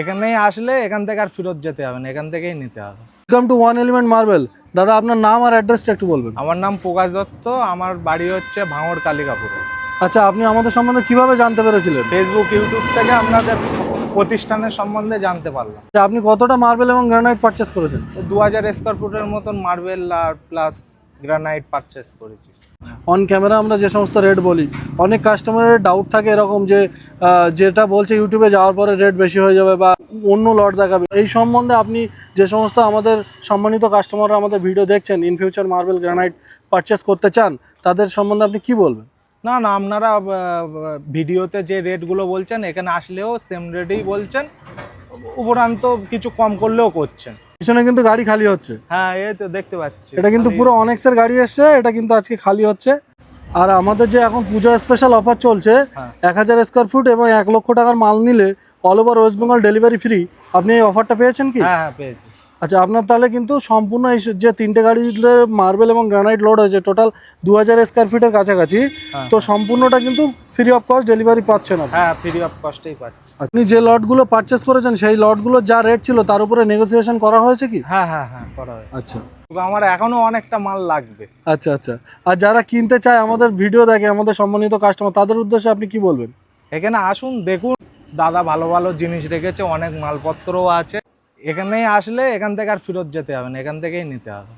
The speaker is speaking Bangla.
এখানেই আসলে এখান থেকে আর ফেরত যেতে হবে না এখান থেকেই নিতে হবে। Welcome to one element marble দাদা আপনার নাম আর অ্যাড্রেসটা একটু বলবেন। আমার নাম প্রকাশ দত্ত আমার বাড়ি হচ্ছে ভাঙড় কালিকাপুরে। আচ্ছা আপনি আমাদের সম্বন্ধে কীভাবে জানতে পেরেছিলেন? ফেসবুক ইউটিউব থেকে আপনাদের প্রতিষ্ঠানের সম্বন্ধে জানতে পারলাম। আচ্ছা, আপনি কতটা মার্বেল এবং গ্রানাইট পারচেস করেছেন? দু হাজার স্কোয়ার ফুটের মতন মার্বেল আর প্লাস গ্রানাইট পারচেস করেছি। অন ক্যামেরা আমরা যে সমস্ত রেট বলি অনেক কাস্টমারের ডাউট থাকে এরকম যে যেটা বলছে ইউটিউবে যাওয়ার পরে রেট বেশি হয়ে যাবে বা অন্য লট দেখাবে। এই সম্বন্ধে আপনি যে সমস্ত আমাদের সম্মানিত কাস্টমাররা আমাদের ভিডিও দেখছেন in future marble granite purchase করতে চান তাদের সম্বন্ধে আপনি কি বলবেন? না না আপনারা ভিডিওতে যে রেটগুলো বলছেন এখানে আসলেও সেম রেটেই বলছেন উপরান্ত কিছু কম করলেও করছেন। পিছনে কিন্তু গাড়ি খালি হচ্ছে। হ্যাঁ এই তো দেখতে পাচ্ছি। এটা কিন্তু পুরো অনেক্সের গাড়ি এসছে এটা কিন্তু আজকে খালি হচ্ছে। আর আমাদের যে এখন পুজো স্পেশাল অফার চলছে হ্যাঁ। এক হাজার স্কোয়ার ফুট এবং এক লক্ষ টাকার মাল নিলে all over West Bengal delivery free আপনি এই অফারটা পেয়েছেন কি? হ্যাঁ হ্যাঁ পেয়েছি। আচ্ছা আপনার তাহলে কিন্তু সম্পূর্ণ যে তিনটে গাড়িতে মার্বেল এবং গ্রানাইট লোড হয়েছে টোটাল দু হাজার স্কোয়ার ফিটের কাছাকাছি হ্যাঁ। তো সম্পূর্ণটা কিন্তু ফ্রি অফ কস্ট ডেলিভারি পাচ্ছেন আপনি। হ্যাঁ ফ্রি অফ কস্টেই পাচ্ছি। আপনি যে লটগুলো পারচেস করেছেন সেই লটগুলোর যা রেট ছিল তার উপরে নেগোসিয়েশন করা হয়েছে কি? হ্যাঁ হ্যাঁ হ্যাঁ করা হয়েছে। আচ্ছা। তবে আমার এখনও অনেকটা মাল লাগবে। আচ্ছা আচ্ছা। আর যারা কিনতে চায় আমাদের ভিডিও দেখে আমাদের সম্মানিত কাস্টমার তাদের উদ্দেশ্যে আপনি কি বলবেন? এখানে আসুন দেখুন। দাদা ভালো ভালো জিনিস রেখেছে অনেক মালপত্রও আছে। এখানেই আসলে এখান থেকে আর ফেরত যেতে হবে না এখান থেকেই নিতে হবে।